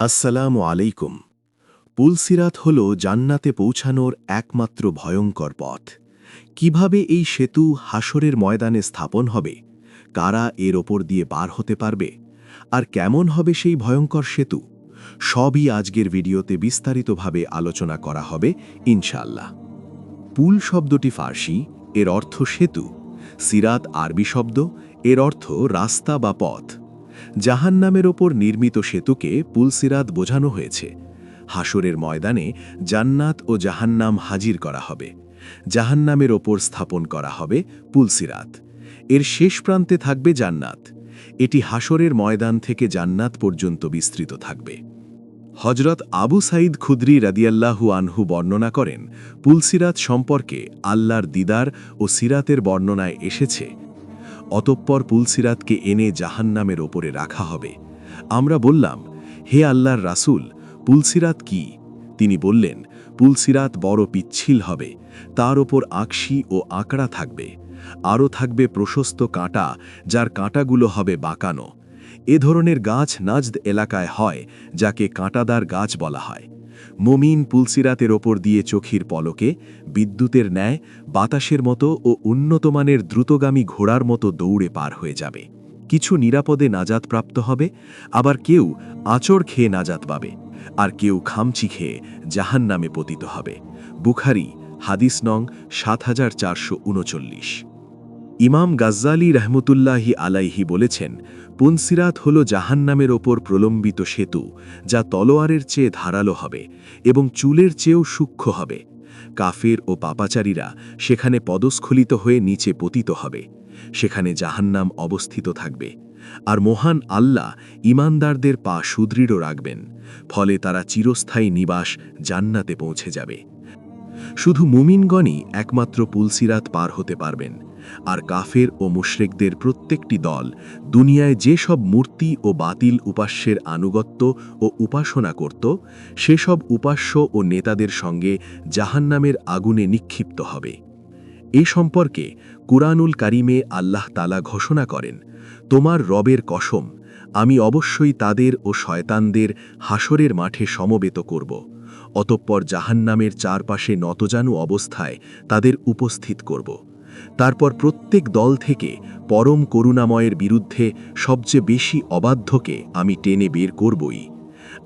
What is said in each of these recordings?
আসসালামু আলাইকুম। পুলসিরাত হল জান্নাতে পৌঁছানোর একমাত্র ভয়ঙ্কর পথ। কীভাবে এই সেতু হাসরের ময়দানে স্থাপন হবে? কারা এর ওপর দিয়ে পার হতে পারবে? আর কেমন হবে সেই ভয়ঙ্কর সেতু? সবই আজকের ভিডিওতে বিস্তারিতভাবে আলোচনা করা হবে ইনশাল্লাহ পুল শব্দটি ফার্সি, এর অর্থ সেতু। সিরাত আরবি শব্দ, এর অর্থ রাস্তা বা পথ। জাহান্নামের ওপর নির্মিত সেতুকে পুলসিরাত বোঝানো হয়েছে। হাসরের ময়দানে জান্নাত ও জাহান্নাম হাজির করা হবে। জাহান্নামের ওপর স্থাপন করা হবে পুলসিরাত। এর শেষ প্রান্তে থাকবে জান্নাত। এটি হাসরের ময়দান থেকে জান্নাত পর্যন্ত বিস্তৃত থাকবে। হজরত আবু সাইদ খুদ্রি রাদিয়াল্লাহু আনহু বর্ণনা করেন, পুলসিরাত সম্পর্কে আল্লাহর দিদার ও সিরাতের বর্ণনায় এসেছে অতঃপর পুলসিরাতকে এনে জাহান্নামের ওপরে রাখা হবে। আমরা বললাম, হে আল্লাহর রাসূল, পুলসিরাত কি? তিনি বললেন, পুলসিরাত বড় পিচ্ছিল হবে, তার ওপর আকশি ও আঁকড়া থাকবে, আরও থাকবে প্রশস্ত কাঁটা, যার কাঁটাগুলো হবে বাঁকানো। এ ধরনের গাছ নাজদ এলাকায় হয়, যাকে কাঁটাদার গাছ বলা হয়। মমিন পুলসিরাতের ওপর দিয়ে চোখির পলকে, বিদ্যুতের ন্যায়, বাতাসের মতো ও উন্নতমানের দ্রুতগামী ঘোড়ার মতো দৌড়ে পার হয়ে যাবে। কিছু নিরাপদে নাজাত প্রাপ্ত হবে, আবার কেউ আচর খেয়ে নাজাত পাবে, আর কেউ খামচি খেয়ে জাহান নামে পতিত হবে। বুখারি, হাদিস নং সাত হাজার চারশো উনচল্লিশ। ইমাম গাজ্জালি রহমতুল্লাহি আলাইহি বলেছেন পুনসিরাত হল জাহান্নামের ওপর প্রলম্বিত সেতু, যা তলোয়ারের চেয়ে ধারালো হবে এবং চুলের চেয়েও সূক্ষ্ম হবে। কাফের ও পাপাচারীরা সেখানে পদস্খলিত হয়ে নিচে পতিত হবে। সেখানে জাহান্নাম অবস্থিত থাকবে। আর মহান আল্লাহ ইমানদারদের পা সুদৃঢ় রাখবেন, ফলে তারা চিরস্থায়ী নিবাস জান্নাতে পৌঁছে যাবে। শুধু মুমিনগণই একমাত্র পুলসিরাত পার হতে পারবেন। আর কাফের ও মুশরেকদের প্রত্যেকটি দল দুনিয়ায় যে সব মূর্তি ও বাতিল উপাস্যের আনুগত্য ও উপাসনা করত, সেসব উপাস্য ও নেতাদের সঙ্গে জাহান্নামের আগুনে নিক্ষিপ্ত হবে। এ সম্পর্কে কুরআনুল কারিমে আল্লাহ তালা ঘোষণা করেন, তোমার রবের কসম, আমি অবশ্যই তাদের ও শয়তানদের হাসরের মাঠে সমবেত করব, অতঃপর জাহান্নামের চারপাশে নতজানু অবস্থায় তাদের উপস্থিত করব। তারপর প্রত্যেক দল থেকে পরম করুণাময়ের বিরুদ্ধে সবচেয়ে বেশি অবাধ্যকে আমি টেনে বের করবই।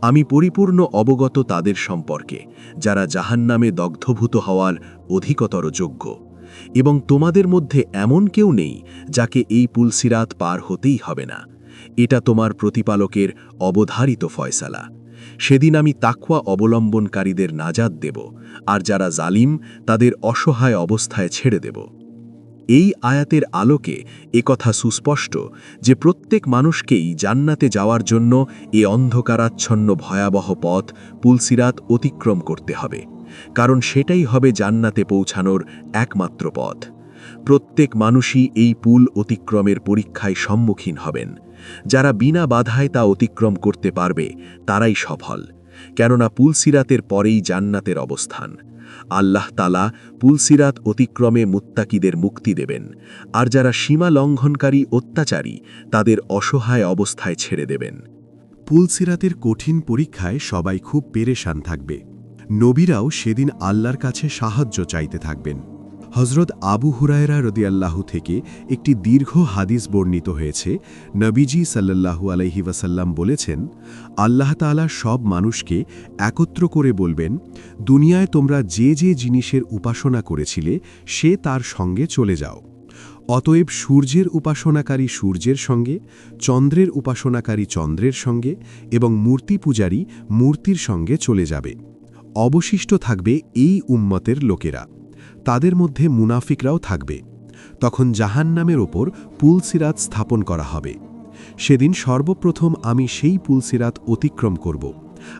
আমি পরিপূর্ণ অবগত তাদের সম্পর্কে, যারা জাহান্নামে দগ্ধভূত হওয়ার অধিকতর যোগ্য। এবং তোমাদের মধ্যে এমন কেউ নেই, যাকে এই পুলসিরাত পার হতেই হবে না। এটা তোমার প্রতিপালকের অবধারিত ফয়সালা। সেদিন আমি তাকওয়া অবলম্বনকারীদের নাজাদ দেব, আর যারা জালিম, তাদের অসহায় অবস্থায় ছেড়ে দেব। এই আয়াতের আলোকে একথা সুস্পষ্ট যে প্রত্যেক মানুষকেই জান্নাতে যাওয়ার জন্য এ অন্ধকারাচ্ছন্ন ভয়াবহ পথ পুলসিরাত অতিক্রম করতে হবে। কারণ সেটাই হবে জান্নাতে পৌঁছানোর একমাত্র পথ। প্রত্যেক মানুষই এই পুল অতিক্রমের পরীক্ষায় সম্মুখীন হবেন। যারা বিনা বাধায় তা অতিক্রম করতে পারবে, তারাই সফল। কেননা পুলসিরাতের পরেই জান্নাতের অবস্থান। আল্লাহ তালা পুলসিরাত অতিক্রমে মুত্তাকিদের মুক্তি দেবেন, আর যারা সীমা লঙ্ঘনকারী অত্যাচারী, তাদের অসহায় অবস্থায় ছেড়ে দেবেন। পুলসিরাতের কঠিন পরীক্ষায় সবাই খুব পেরেশান থাকবে। নবীরাও সেদিন আল্লাহর কাছে সাহায্য চাইতে থাকবেন। হজরত আবু হুরায়রা রদিয়াল্লাহু থেকে একটি দীর্ঘ হাদিস বর্ণিত হয়েছে। নবীজি সাল্লাল্লাহু আলাইহি ওয়াসাল্লাম বলেছেন, আল্লাহ তাআলা সব মানুষকে একত্র করে বলবেন, দুনিয়ায় তোমরা যে যে জিনিসের উপাসনা করেছিলে, সে তার সঙ্গে চলে যাও। অতএব সূর্যের উপাসনাকারী সূর্যের সঙ্গে, চন্দ্রের উপাসনাকারী চন্দ্রের সঙ্গে এবং মূর্তি পূজারী মূর্তির সঙ্গে চলে যাবে। অবশিষ্ট থাকবে এই উম্মতের লোকেরা। তাদের মধ্যে মুনাফিকরাও থাকবে। তখন জাহান্নামের ওপর পুলসিরাত স্থাপন করা হবে। সেদিন সর্বপ্রথম আমি সেই পুলসিরাত অতিক্রম করব।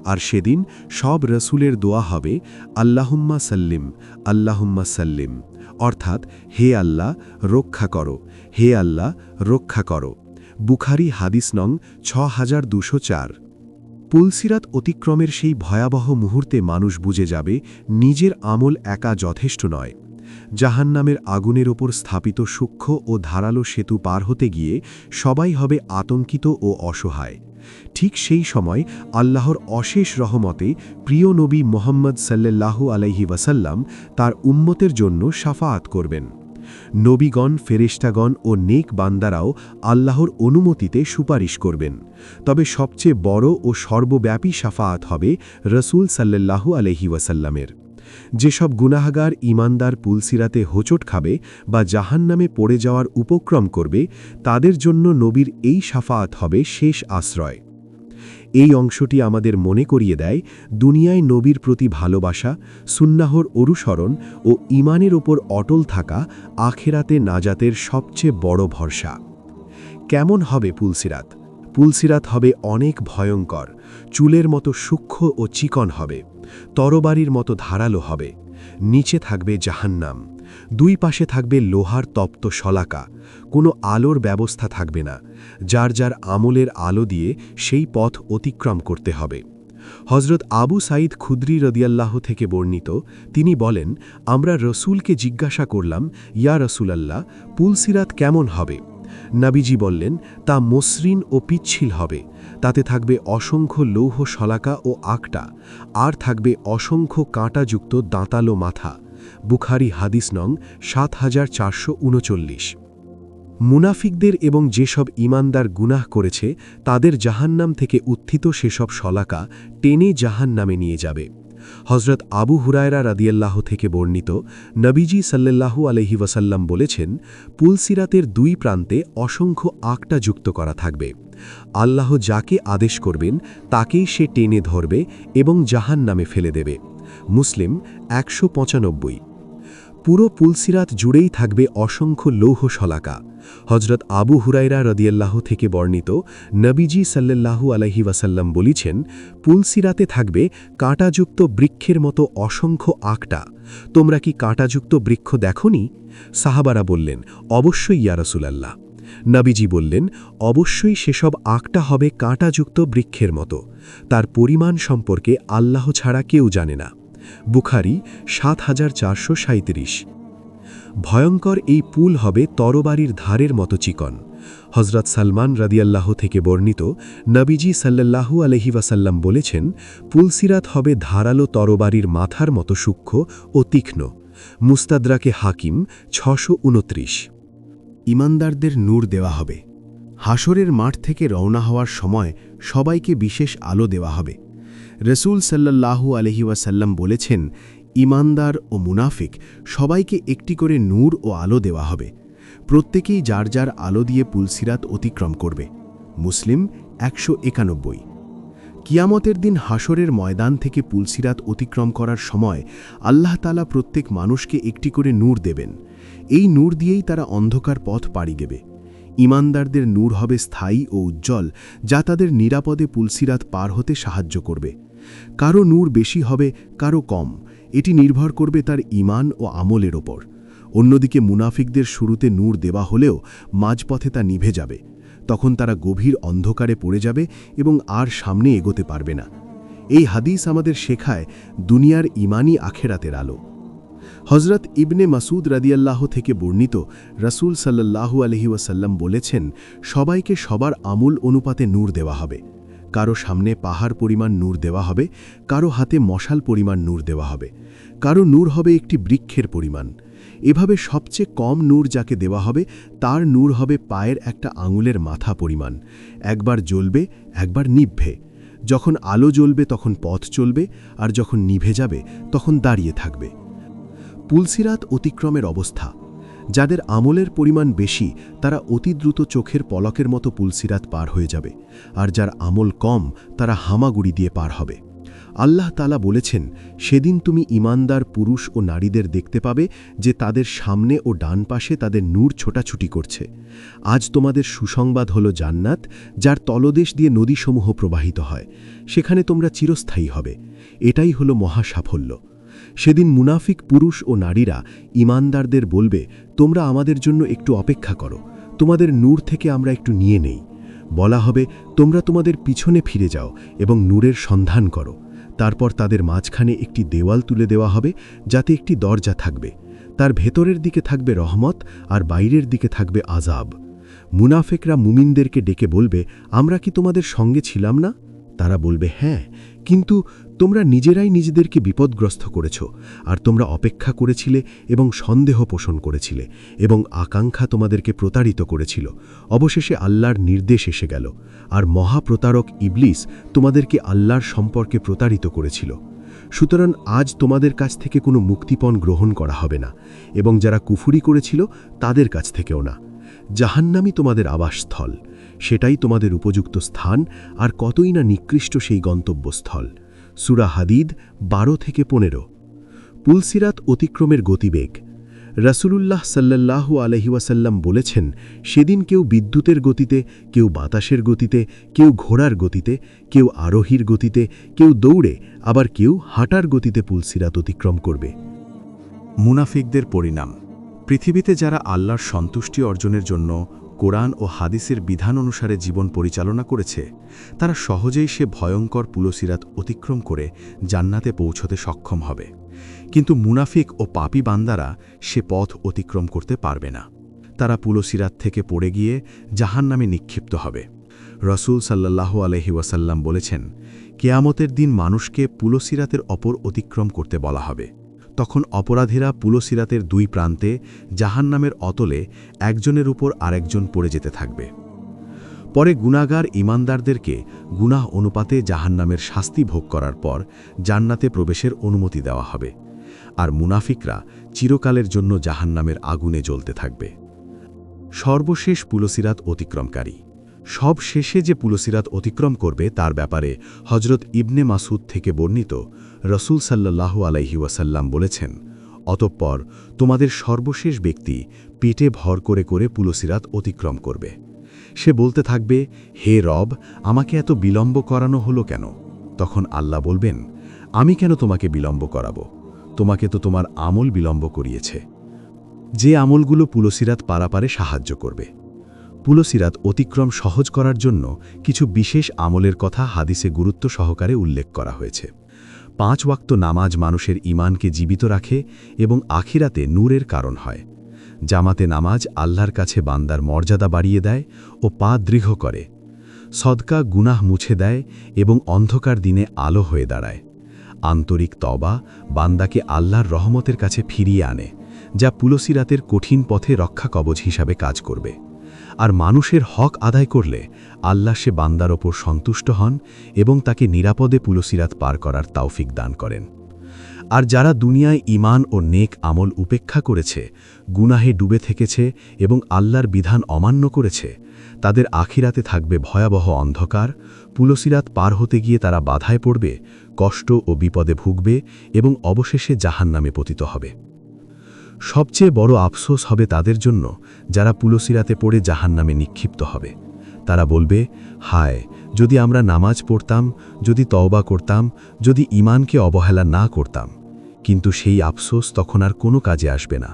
আর সেদিন সব রসুলের দোয়া হবে, আল্লাহুম্মা সাল্লিম আল্লাহুম্মা সাল্লিম। অর্থাৎ, হে আল্লাহ, রক্ষা করো। হে আল্লাহ, রক্ষা করো। বুখারি হাদিস নং ছ হাজার দুশো চার। পুলসিরাত অতিক্রমের সেই ভয়াবহ মুহূর্তে মানুষ বুঝে যাবে, নিজের আমল একা যথেষ্ট নয়। জাহান্নামের আগুনের ওপর স্থাপিত সূক্ষ্ম ও ধারালো সেতু পার হতে গিয়ে সবাই হবে আতঙ্কিত ও অসহায়। ঠিক সেই সময় আল্লাহর অশেষ রহমতে প্রিয় নবী মোহাম্মদ সাল্লাল্লাহু আলাইহি ওয়াসাল্লাম তার উম্মতের জন্য সাফাআত করবেন। নবীগণ, ফেরেশতাগণ ও নেক বান্দারাও আল্লাহর অনুমতিতে সুপারিশ করবেন। তবে সবচেয়ে বড় ও সর্বব্যাপী সাফাআত হবে রসুল সাল্লাল্লাহু আলহি ওয়াসাল্লামের। যেসব গুনাহাগার ইমানদার পুলসিরাতে হোঁচট খাবে বা জাহান্নামে পড়ে যাওয়ার উপক্রম করবে, তাদের জন্য নবীর এই সাফাআত হবে শেষ আশ্রয়। এই অংশটি আমাদের মনে করিয়ে দেয়, দুনিয়ায় নবীর প্রতি ভালোবাসা, সুন্নাহর অনুসরণ ও ইমানের ওপর অটল থাকা আখেরাতে নাজাতের সবচেয়ে বড় ভরসা। কেমন হবে পুলসিরাত? পুলসিরাত হবে অনেক ভয়ঙ্কর, চুলের মতো সূক্ষ্ম ও চিকন হবে, তরবারির মতো ধারালো হবে, নিচে থাকবে জাহান্নাম। দুই পাশে থাকবে লোহার তপ্ত শলাকা, কোনো আলোর ব্যবস্থা থাকবে না, যার যার আমলের আলো দিয়ে সেই পথ অতিক্রম করতে হবে। হজরত আবু সাইদ খুদ্রি রদিয়াল্লাহ থেকে বর্ণিত, তিনি বলেন, আমরা রসুলকে জিজ্ঞাসা করলাম, ইয়া রসুলাল্লাহ পুলসিরাত কেমন হবে? নাবিজি বললেন, তা মসৃণ ও পিচ্ছিল হবে, তাতে থাকবে অসংখ্য লৌহ শলাকা ও আকটা, আর থাকবে অসংখ্য কাঁটাযুক্ত দাঁতালো মাথা বুখারি হাদিস নং সাত হাজার চারশো উনচল্লিশ। মুনাফিকদের এবং যেসব ইমানদার গুনাহ করেছে, তাদের জাহান্নাম থেকে উত্থিত সেসব শলাকা টেনে জাহান্নামে নিয়ে যাবে। হজরত আবু হুরায়রা রাদিয়াল্লাহ থেকে বর্ণিত নবীজি সাল্লাল্লাহু আলহি ওয়াসাল্লাম বলেছেন পুলসিরাতের দুই প্রান্তে অসংখ্য আকটা যুক্ত করা থাকবে। আল্লাহ যাকে আদেশ করবেন, তাকেই সে টেনে ধরবে এবং জাহান নামে ফেলে দেবে। মুসলিম একশো পঁচানব্বই। পুরো পুলসিরাত জুড়েই থাকবে অসংখ্য লৌহ শলাকা। হজরত আবু হুরাইরা রদিয়াল্লাহ থেকে বর্ণিত নবীজি সাল্লাল্লাহু আলহি ওয়াসাল্লাম বলিছেন, পুলসিরাতে থাকবে কাঁটাযুক্ত বৃক্ষের মতো অসংখ্য আকটা। তোমরা কি কাঁটাযুক্ত বৃক্ষ দেখনি? সাহাবারা বললেন, অবশ্যই ইয়ারসুলাল্লাহ নাবিজি বললেন, অবশ্যই সেসব আঁকটা হবে কাঁটাযুক্ত বৃক্ষের মতো। তার পরিমাণ সম্পর্কে আল্লাহ ছাড়া কেউ জানে না। বুখারি সাত হাজার চারশো সাঁত্রিশ ভয়ঙ্কর এই পুল হবে তরবারির ধারের মতো চিকন। হজরত সালমান রাদিয়াল্লাহ থেকে বর্ণিত নবীজি সাল্লাল্লাহু আলহি ওয়াসাল্লাম বলেছেন পুলসিরাত হবে ধারালো তরবারির মাথার মতো সূক্ষ্ম ও তীক্ষ্ণ। মুস্তাদ্রাকে হাকিম ছশো উনত্রিশ। ইমানদারদের নূর দেওয়া হবে। হাসরের মাঠ থেকে রওনা হওয়ার সময় সবাইকে বিশেষ আলো দেওয়া হবে। রসুল সাল্লাল্লাহু আলহি ওয়াসাল্লাম বলেছেন ইমানদার ও মুনাফিক, সবাইকে একটি করে নূর ও আলো দেওয়া হবে। প্রত্যেকেই যার যার আলো দিয়ে পুলসিরাত অতিক্রম করবে। মুসলিম একশো একানব্বই। কিয়ামতের দিন হাসরের ময়দান থেকে পুলসিরাত অতিক্রম করার সময় আল্লাহ তালা প্রত্যেক মানুষকে একটি করে নূর দেবেন। এই নূর দিয়েই তারা অন্ধকার পথ পাড়ি দেবে। ইমানদারদের নূর হবে স্থায়ী ও উজ্জ্বল, যা তাদের নিরাপদে পুলসিরাত পার হতে সাহায্য করবে। কারও নূর বেশি হবে, কারও কম। এটি নির্ভর করবে তার ইমান ও আমলের ওপর। অন্যদিকে মুনাফিকদের শুরুতে নূর দেওয়া হলেও মাঝপথে তা নিভে যাবে। তখন তারা গভীর অন্ধকারে পড়ে যাবে এবং আর সামনে এগোতে পারবে না। এই হাদিস আমাদের শেখায় দুনিয়ার ইমানই আখেরাতের আলো। হজরত ইবনে মাসুদ রাদিয়াল্লাহ থেকে বর্ণিত রাসূল সাল্লাল্লাহু আলহি ওয়াসাল্লাম বলেছেন, সবাইকে সবার আমূল অনুপাতে নূর দেওয়া হবে। কারও সামনে পাহাড় পরিমাণ নূর দেওয়া হবে, কারও হাতে মশাল পরিমাণ নূর দেওয়া হবে, কারও নূর হবে একটি বৃক্ষের পরিমাণ। এভাবে সবচেয়ে কম নূর যাকে দেওয়া হবে, তার নূর হবে পায়ের একটা আঙুলের মাথা পরিমাণ। একবার জ্বলবে, একবার নিভবে। যখন আলো জ্বলবে, তখন পথ চলবে, আর যখন নিভে যাবে, তখন দাঁড়িয়ে থাকবে। পুলসিরাত অতিক্রমের অবস্থা। যাদের আমলের পরিমাণ বেশি, তারা অতি দ্রুত চোখের পলকের মতো পুলসিরাত পার হয়ে যাবে, আর যার আমল কম, তারা হামাগুড়ি দিয়ে পার হবে। আল্লাহ তালা বলেছেন, সেদিন তুমি ইমানদার পুরুষ ও নারীদের দেখতে পাবে যে তাদের সামনে ও ডান পাশে তাদের নূর ছোটাছুটি করছে। আজ তোমাদের সুসংবাদ হল জান্নাত, যার তলদেশ দিয়ে নদীসমূহ প্রবাহিত হয়। সেখানে তোমরা চিরস্থায়ী হবে। এটাই হলো মহা সাফল্য সেদিন মুনাফিক পুরুষ ও নারীরা ইমানদারদের বলবে, তোমরা আমাদের জন্য একটু অপেক্ষা করো। তোমাদের নূর থেকে আমরা একটু নিয়ে নেই। বলা হবে, তোমরা তোমাদের পিছনে ফিরে যাও এবং নূরের সন্ধান করো। তারপর তাদের মাঝখানে একটি দেওয়াল তুলে দেওয়া হবে, যাতে একটি দরজা থাকবে। তার ভেতরের দিকে থাকবে রহমত আর বাইরের দিকে থাকবে আজাব মুনাফেকরা মুমিনদেরকে ডেকে বলবে, আমরা কি তোমাদের সঙ্গে ছিলাম না? তারা বলবে হ্যাঁ কিন্তু তোমরা নিজেরাই নিজেদেরকে বিপদগ্রস্ত করেছ, আর তোমরা অপেক্ষা করেছিলে এবং সন্দেহ পোষণ করেছিলে, এবং আকাঙ্ক্ষা তোমাদেরকে প্রতারিত করেছিল। অবশেষে আল্লাহর নির্দেশ এসে গেল, আর মহাপ্রতারক ইবলিস তোমাদেরকে আল্লাহর সম্পর্কে প্রতারিত করেছিল। সুতরাং আজ তোমাদের কাছ থেকে কোনো মুক্তিপণ গ্রহণ করা হবে না, এবং যারা কুফুরি করেছিল তাদের কাছ থেকেও না। জাহান্নামই তোমাদের আবাসস্থল, সেটাই তোমাদের উপযুক্ত স্থান, আর কতই না নিকৃষ্ট সেই গন্তব্যস্থল। সুরা হাদিদ বারো থেকে পনেরো। পুলসিরাত অতিক্রমের গতিবেগ। রাসূলুল্লাহ সাল্লাল্লাহু আলহিওয়াসাল্লাম বলেছেন, সেদিন কেউ বিদ্যুতের গতিতে, কেউ বাতাসের গতিতে, কেউ ঘোড়ার গতিতে, কেউ আরোহীর গতিতে, কেউ দৌড়ে, আবার কেউ হাঁটার গতিতে পুলসিরাত অতিক্রম করবে। মুনাফিকদের পরিণাম। পৃথিবীতে যারা আল্লাহর সন্তুষ্টি অর্জনের জন্য কোরআন ও হাদিসের বিধান অনুসারে জীবন পরিচালনা করেছে, তারা সহজেই সে ভয়ঙ্কর পুলসিরাত অতিক্রম করে জান্নাতে পৌঁছতে সক্ষম হবে। কিন্তু মুনাফিক ও পাপী বান্দারা সে পথ অতিক্রম করতে পারবে না। তারা পুলসিরাত থেকে পড়ে গিয়ে জাহান নামে নিক্ষিপ্ত হবে। রসুল সাল্লাহ আলহি ওয়াসাল্লাম বলেছেন, কেয়ামতের দিন মানুষকে পুলসিরাতের অপর অতিক্রম করতে বলা হবে। তখন অপরাধীরা পুলসিরাতের দুই প্রান্তে জাহান্নামের অতলে একজনের উপর আরেকজন পড়ে যেতে থাকবে। পরে গুণাগার ইমানদারদেরকে গুনাহ অনুপাতে জাহান্নামের শাস্তি ভোগ করার পর জান্নাতে প্রবেশের অনুমতি দেওয়া হবে আর মুনাফিকরা চিরকালের জন্য জাহান্নামের আগুনে জ্বলতে থাকবে। সর্বশেষ পুলসিরাত অতিক্রমকারী। সব শেষে যে পুলসিরাত অতিক্রম করবে তার ব্যাপারে হজরত ইবনে মাসুদ থেকে বর্ণিত রসুল সাল্লাহ আলাইহি ওয়াসাল্লাম বলেছেন, অতঃপর তোমাদের সর্বশেষ ব্যক্তি পেটে ভর করে করে পুলসিরাত অতিক্রম করবে। সে বলতে থাকবে, হে রব, আমাকে এত বিলম্ব করানো হলো কেন তখন আল্লাহ বলবেন, আমি কেন তোমাকে বিলম্ব করাব? তোমাকে তো তোমার আমল বিলম্ব করিয়েছে। যে আমলগুলো পুলসিরাত পারাপারে সাহায্য করবে। পুলসিরাত অতিক্রম সহজ করার জন্য কিছু বিশেষ আমলের কথা হাদিসে গুরুত্ব সহকারে উল্লেখ করা হয়েছে পাঁচ ওয়াক্ত নামাজ মানুষের ইমানকে জীবিত রাখে এবং আখিরাতে নূরের কারণ হয়। জামাতে নামাজ আল্লাহর কাছে বান্দার মর্যাদা বাড়িয়ে দেয় ও পা দৃঢ় করে। সদকা গুনাহ মুছে দেয় এবং অন্ধকার দিনে আলো হয়ে দাঁড়ায়। আন্তরিক তবা বান্দাকে আল্লাহর রহমতের কাছে ফিরিয়ে আনে, যা পুলসিরাতের কঠিন পথে রক্ষা কবচ হিসাবে কাজ করবে। আর মানুষের হক আদায় করলে আল্লাহ সে বান্দার ওপর সন্তুষ্ট হন এবং তাকে নিরাপদে পুলসিরাত পার করার তাওফিক দান করেন। আর যারা দুনিয়ায় ইমান ও নেক আমল উপেক্ষা করেছে, গুনাহে ডুবে থেকেছে এবং আল্লাহর বিধান অমান্য করেছে, তাদের আখিরাতে থাকবে ভয়াবহ অন্ধকার, পুলসিরাত পার হতে গিয়ে তারা বাধায় পড়বে, কষ্ট ও বিপদে ভুগবে এবং অবশেষে জাহান্নামে পতিত হবে। সবচেয়ে বড় আফসোস হবে তাদের জন্য যারা পুলসিরাতে পড়ে জাহান্নামে নিক্ষিপ্ত হবে। তারা বলবে, হায়, যদি আমরা নামাজ পড়তাম, যদি তওবা করতাম, যদি ইমানকে অবহেলা না করতাম, কিন্তু সেই আফসোস তখন আর কোনো কাজে আসবে না,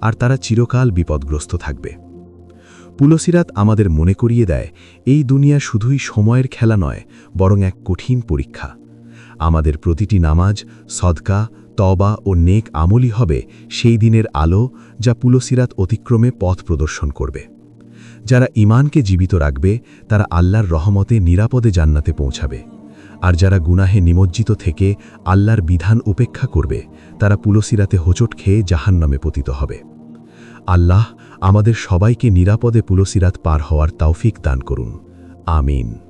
আর তারা চিরকাল বিপদগ্রস্ত থাকবে। পুলসিরাত আমাদের মনে করিয়ে দেয়, এই দুনিয়া শুধুই সময়ের খেলা নয়, বরং এক কঠিন পরীক্ষা। আমাদের প্রতিটি নামাজ, সদকা তবা ও নেক আমলই হবে সেই দিনের আলো যা পুলসিরাত অতিক্রমে পথ প্রদর্শন করবে। যারা ইমানকে জীবিত রাখবে, তারা আল্লাহর রহমতে নিরাপদে জান্নাতে পৌঁছাবে। আর যারা গুনাহে নিমজ্জিত থেকে আল্লাহর বিধান উপেক্ষা করবে, তারা পুলসিরাতে হোঁচট খেয়ে জাহান্নামে পতিত হবে। আল্লাহ আমাদের সবাইকে নিরাপদে পুলসিরাত পার হওয়ার তৌফিক দান করুন। আমিন।